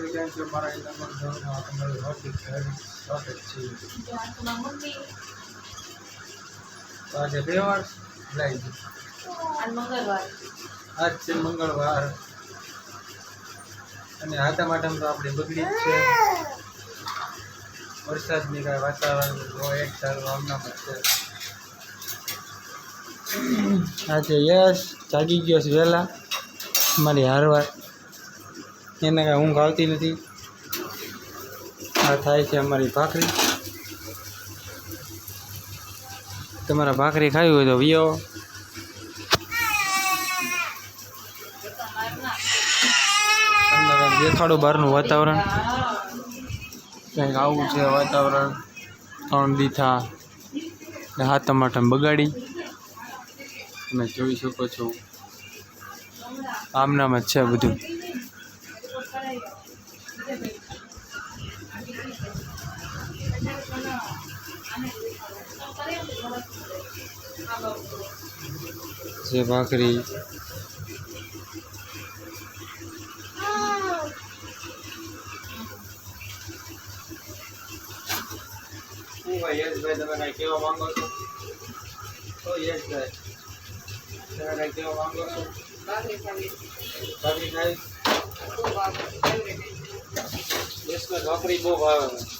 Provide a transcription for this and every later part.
મારી મમ્મી તો આજે બે વાર મંગળવાર. આજ છે મંગળવાર. અને હાથા માટે તો આપણી બગડી જ છે. વરસાદની કાંઈ વાતાવરણ હોય એક સારું આમનામ છે. આજે યશ જાગી ગયો છે વહેલા. મારી હારવાર. એને કાંઈ ઊંઘ આવતી નથી. આ થાય છે અમારી ભાખરી. તમારા ભાખરી ખાવી હોય તો વિયો દેખાડો બહારનું વાતાવરણ? કંઈક આવું છે વાતાવરણ. ત્રણ દીથા ને હાથમ માટમ બગાડી. તમે જોઈ શકો છો. આમનામાં જ છે બધું. જે ભાખરી શું ભાઈ યશભાઈ તમે કાંઈ કહેવા માંગો છો તો યશભાઈ તમે કાંઈ કહેવા માંગો છો ભાખરી ખાઈ યશને ભાખરી બહુ ભાવે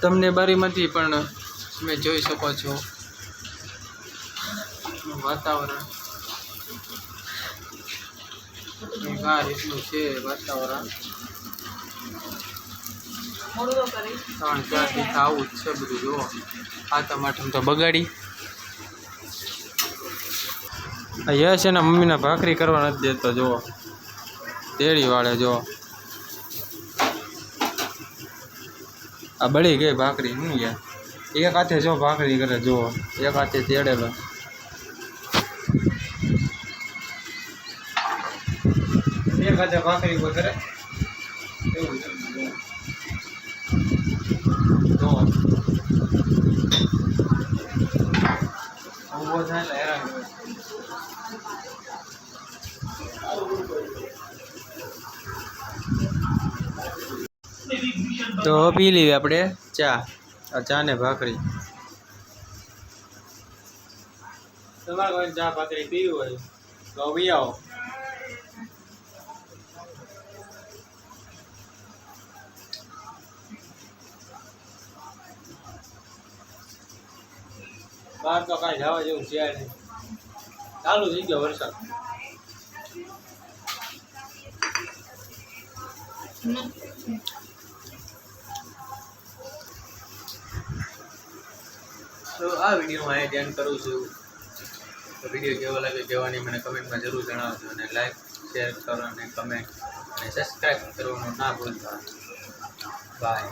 તમને બારીમાંથી પણ તમે જોઈ શકો છો. વાતાવરણ. આ રીતનું છે વાતાવરણ. ત્રણ, ચાર દિવસ જ છે બધું, જુઓ. આ આટમ તો બગાડી. યશ એના મમ્મીના ભાખરી કરવા નથી દેતો, જુઓ. તેડી વાળે, જુઓ. આ બળી ગઈ ભાખરી શું યાર. એક હાથે જો ભાખરી કરે, જુઓ. એક હાથે તેડેલો. એક હાથે ભાખરી કોઈ કરે. એવું છે. જુઓ. તો ઊભો થાય એટલે હેરાન તો પી લેવી આપણે ચા. આ ચા ને ભાખરી. તમારે કોઈ ચા ભાખરી પીવી હોય તો પી આવો. બહાર તો કાંઈ જવા જેવું છે નહીં. ચાલુ થઈ ગયો વરસાદ. તો આ વિડીયોમાં હું ધ્યાન કરું છું. તો વીડિયો કેવો લાગે કહેવાની મને કમેન્ટમાં જરૂર જણાવજો અને લાઈક શેર કરો અને કમેન્ટ અને સબસ્ક્રાઈબ કરવાનું ના ભૂલતા. બાય